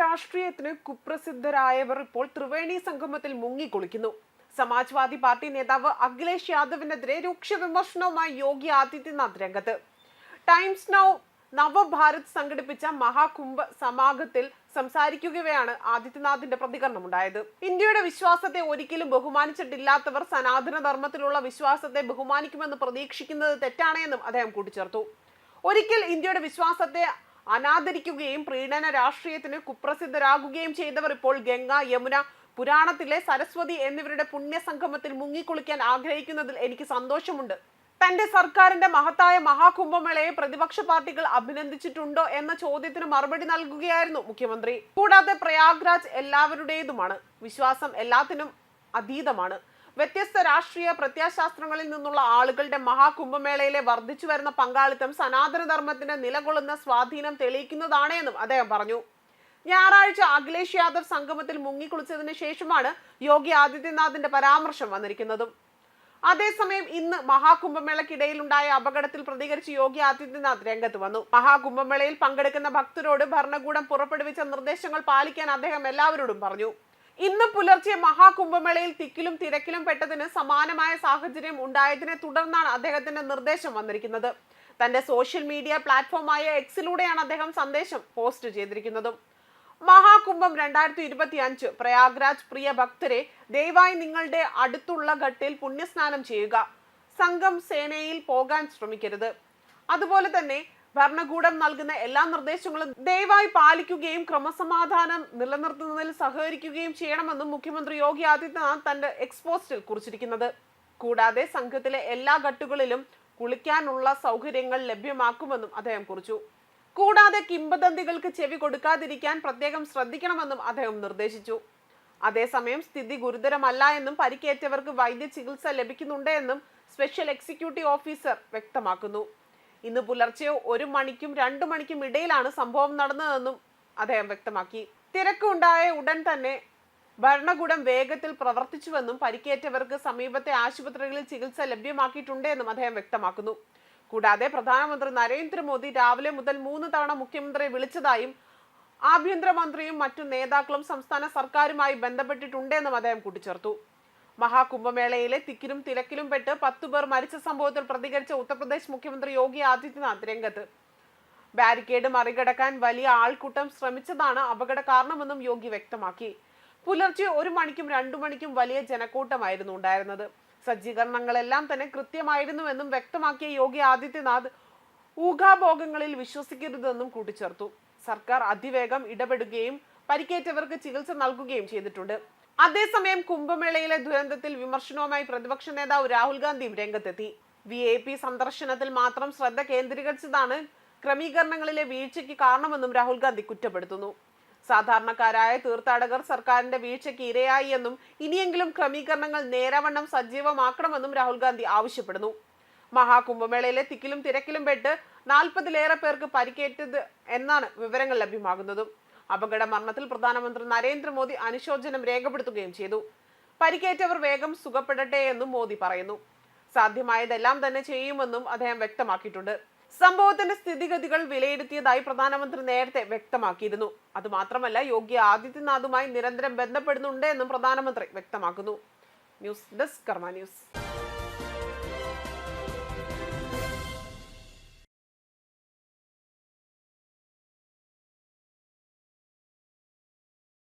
രാഷ്ട്രീയത്തിന് കുപ്രസിദ്ധരായവർ ഇപ്പോൾ ത്രിവേണി സംഗമത്തിൽ മുങ്ങിക്കുളിക്കുന്നു. സമാജ്വാദി പാർട്ടി നേതാവ് അഖിലേഷ് യാദവിനെതിരെ രൂക്ഷ വിമർശനവുമായി യോഗി ആദിത്യനാഥ് രംഗത്ത്. ടൈംസ് നൗ നവഭാരത് സംഘടിപ്പിച്ച മഹാകുംഭ സമാഗത്തിൽ സംസാരിക്കുകയാണ് ആദിത്യനാഥിന്റെ പ്രതികരണം പ്രതികരണമുണ്ടായത്. ഇന്ത്യയുടെ വിശ്വാസത്തെ ഒരിക്കലും ബഹുമാനിച്ചിട്ടില്ലാത്തവർ സനാതന ധർമ്മത്തിലുള്ള വിശ്വാസത്തെ ബഹുമാനിക്കുമെന്ന് പ്രതീക്ഷിക്കുന്നത് തെറ്റാണെന്നും അദ്ദേഹം കൂട്ടിച്ചേർത്തു. ഒരിക്കൽ ഇന്ത്യയുടെ വിശ്വാസത്തെ അനാദരിക്കുകയും പ്രീണന രാഷ്ട്രീയത്തിന് കുപ്രസിദ്ധരാകുകയും ചെയ്തവർ ഇപ്പോൾ ഗംഗ യമുന പുരാണത്തിലെ സരസ്വതി എന്നിവരുടെ പുണ്യസംഗമത്തിൽ മുങ്ങിക്കുളിക്കാൻ ആഗ്രഹിക്കുന്നതിൽ എനിക്ക് സന്തോഷമുണ്ട്. തന്റെ സർക്കാരിന്റെ മഹത്തായ മഹാകുംഭമേളയെ പ്രതിപക്ഷ പാർട്ടികൾ അഭിനന്ദിച്ചിട്ടുണ്ടോ എന്ന ചോദ്യത്തിന് മറുപടി നൽകുകയായിരുന്നു മുഖ്യമന്ത്രി. കൂടാതെ പ്രയാഗ്രാജ് എല്ലാവരുടേതുമാണ്. വിശ്വാസം എല്ലാത്തിനും അതീതമാണ്. വ്യത്യസ്ത രാഷ്ട്രീയ പ്രത്യാശാസ്ത്രങ്ങളിൽ നിന്നുള്ള ആളുകളുടെ മഹാകുംഭമേളയിലെ വർദ്ധിച്ചു വരുന്ന പങ്കാളിത്തം സനാതനധർമ്മത്തിന്റെ നിലകൊള്ളുന്ന സ്വാധീനം തെളിയിക്കുന്നതാണ് എന്നും അദ്ദേഹം പറഞ്ഞു. ഞായറാഴ്ച അഖിലേഷ് യാദവ് സംഗമത്തിൽ മുങ്ങിക്കുളിച്ചതിന് ശേഷമാണ് യോഗി ആദിത്യനാഥിന്റെ പരാമർശം വന്നിരിക്കുന്നതും. അതേസമയം ഇന്ന് മഹാകുംഭമേളയ്ക്കിടയിലുണ്ടായ അപകടത്തിൽ പ്രതികരിച്ച് യോഗി ആദിത്യനാഥ് രംഗത്ത് വന്നു. മഹാകുംഭമേളയിൽ പങ്കെടുക്കുന്ന ഭക്തരോട് ഭരണകൂടം പുറപ്പെടുവിച്ച നിർദ്ദേശങ്ങൾ പാലിക്കാൻ അദ്ദേഹം എല്ലാവരോടും പറഞ്ഞു. ഇന്ന് പുലർച്ചെ മഹാകുംഭമേളയിൽ തിക്കിലും തിരക്കിലും പെട്ടതിന് സമാനമായ സാഹചര്യം ഉണ്ടായതിനെ തുടർന്നാണ് അദ്ദേഹത്തിന്റെ നിർദ്ദേശം വന്നിരിക്കുന്നത്. തന്റെ സോഷ്യൽ മീഡിയ പ്ലാറ്റ്ഫോമായ എക്സിലൂടെയാണ് അദ്ദേഹം സന്ദേശം പോസ്റ്റ് ചെയ്തിരിക്കുന്നതും. മഹാകുംഭം രണ്ടായിരത്തി ഇരുപത്തി അഞ്ച് പ്രയാഗ്രാജ് പ്രിയ ഭക്തരെ ദയവായി നിങ്ങളുടെ അടുത്തുള്ള ഘട്ടിൽ പുണ്യസ്നാനം ചെയ്യുക. സംഘം സേനയിൽ പോകാൻ ശ്രമിക്കരുത്. അതുപോലെ തന്നെ ഭരണകൂടം നൽകുന്ന എല്ലാ നിർദ്ദേശങ്ങളും ദയവായി പാലിക്കുകയും ക്രമസമാധാനം നിലനിർത്തുന്നതിൽ സഹകരിക്കുകയും ചെയ്യണമെന്നും മുഖ്യമന്ത്രി യോഗി ആദിത്യനാഥ് തന്റെ എക്സ്പോസ്റ്റിൽ കുറിച്ചിരിക്കുന്നത്. കൂടാതെ സംഘത്തിലെ എല്ലാ ഘട്ടുകളിലും കുളിക്കാനുള്ള സൗകര്യങ്ങൾ ലഭ്യമാക്കുമെന്നും അദ്ദേഹം കുറിച്ചു. കൂടാതെ കിംബദന്തികൾക്ക് ചെവി കൊടുക്കാതിരിക്കാൻ പ്രത്യേകം ശ്രദ്ധിക്കണമെന്നും അദ്ദേഹം നിർദ്ദേശിച്ചു. അതേസമയം സ്ഥിതി ഗുരുതരമല്ല എന്നും പരിക്കേറ്റവർക്ക് വൈദ്യ ചികിത്സ ലഭിക്കുന്നുണ്ട് എന്നും സ്പെഷ്യൽ എക്സിക്യൂട്ടീവ് ഓഫീസർ വ്യക്തമാക്കുന്നു. ഇന്ന് പുലർച്ചെ ഒരു മണിക്കും രണ്ടു മണിക്കും ഇടയിലാണ് സംഭവം നടന്നതെന്നും അദ്ദേഹം വ്യക്തമാക്കി. തിരക്കുണ്ടായ ഉടൻ തന്നെ ഭരണകൂടം വേഗത്തിൽ പ്രവർത്തിച്ചുവെന്നും പരിക്കേറ്റവർക്ക് സമീപത്തെ ആശുപത്രികളിൽ ചികിത്സ ലഭ്യമാക്കിയിട്ടുണ്ടെന്നും അദ്ദേഹം വ്യക്തമാക്കുന്നു. കൂടാതെ പ്രധാനമന്ത്രി നരേന്ദ്രമോദി രാവിലെ മുതൽ മൂന്ന് തവണ മുഖ്യമന്ത്രിയെ വിളിച്ചതായും ആഭ്യന്തരമന്ത്രിയും മറ്റു നേതാക്കളും സംസ്ഥാന സർക്കാരുമായി ബന്ധപ്പെട്ടിട്ടുണ്ടെന്നും അദ്ദേഹം കൂട്ടിച്ചേർത്തു. മഹാകുംഭമേളയിലെ തിക്കിലും തിരക്കിലും പെട്ട് പത്തു പേർ മരിച്ച സംഭവത്തിൽ പ്രതികരിച്ച ഉത്തർപ്രദേശ് മുഖ്യമന്ത്രി യോഗി ആദിത്യനാഥ് രംഗത്ത്. ബാരിക്കേഡ് മറികടക്കാൻ വലിയ ആൾക്കൂട്ടം ശ്രമിച്ചതാണ് അപകട കാരണമെന്നും യോഗി വ്യക്തമാക്കി. പുലർച്ചെ ഒരു മണിക്കും രണ്ടു മണിക്കും വലിയ ജനക്കൂട്ടമായിരുന്നു ഉണ്ടായിരുന്നത്. സജ്ജീകരണങ്ങളെല്ലാം തന്നെ കൃത്യമായിരുന്നുവെന്നും വ്യക്തമാക്കിയ യോഗി ആദിത്യനാഥ് ഊഹാഭോഗങ്ങളിൽ വിശ്വസിക്കരുതെന്നും കൂട്ടിച്ചേർത്തു. സർക്കാർ അതിവേഗം ഇടപെടുകയും പരിക്കേറ്റവർക്ക് ചികിത്സ നൽകുകയും ചെയ്തിട്ടുണ്ട്. അതേസമയം കുംഭമേളയിലെ ദുരന്തത്തിൽ വിമർശനവുമായി പ്രതിപക്ഷ നേതാവ് രാഹുൽ ഗാന്ധിയും രംഗത്തെത്തി. വി എ പി സന്ദർശനത്തിൽ മാത്രം ശ്രദ്ധ കേന്ദ്രീകരിച്ചതാണ് ക്രമീകരണങ്ങളിലെ വീഴ്ചയ്ക്ക് കാരണമെന്നും രാഹുൽ ഗാന്ധി കുറ്റപ്പെടുത്തുന്നു. സാധാരണക്കാരായ തീർത്ഥാടകർ സർക്കാരിന്റെ വീഴ്ചയ്ക്ക് ഇരയായി എന്നും ഇനിയെങ്കിലും ക്രമീകരണങ്ങൾ നേരവണ്ണം സജീവമാക്കണമെന്നും രാഹുൽ ഗാന്ധി ആവശ്യപ്പെടുന്നു. മഹാകുംഭമേളയിലെ തിക്കിലും തിരക്കിലും പെട്ട് നാൽപ്പതിലേറെ പേർക്ക് പരിക്കേറ്റത് എന്നാണ് വിവരങ്ങൾ ലഭ്യമാകുന്നതും. അപകട മരണത്തിൽ പ്രധാനമന്ത്രി നരേന്ദ്രമോദി അനുശോചനം രേഖപ്പെടുത്തുകയും ചെയ്തു. പരിക്കേറ്റവർ വേഗം സുഖപ്പെടട്ടെ എന്നും മോദി പറയുന്നു. സാധ്യമായതെല്ലാം തന്നെ ചെയ്യുമെന്നും അദ്ദേഹം വ്യക്തമാക്കിയിട്ടുണ്ട്. സംഭവത്തിന്റെ സ്ഥിതിഗതികൾ വിലയിരുത്തിയതായി പ്രധാനമന്ത്രി നേരത്തെ വ്യക്തമാക്കിയിരുന്നു. അതുമാത്രമല്ല യോഗി ആദിത്യനാഥുമായി നിരന്തരം ബന്ധപ്പെടുന്നുണ്ട് എന്നും പ്രധാനമന്ത്രി വ്യക്തമാക്കുന്നു. News desk Karma news.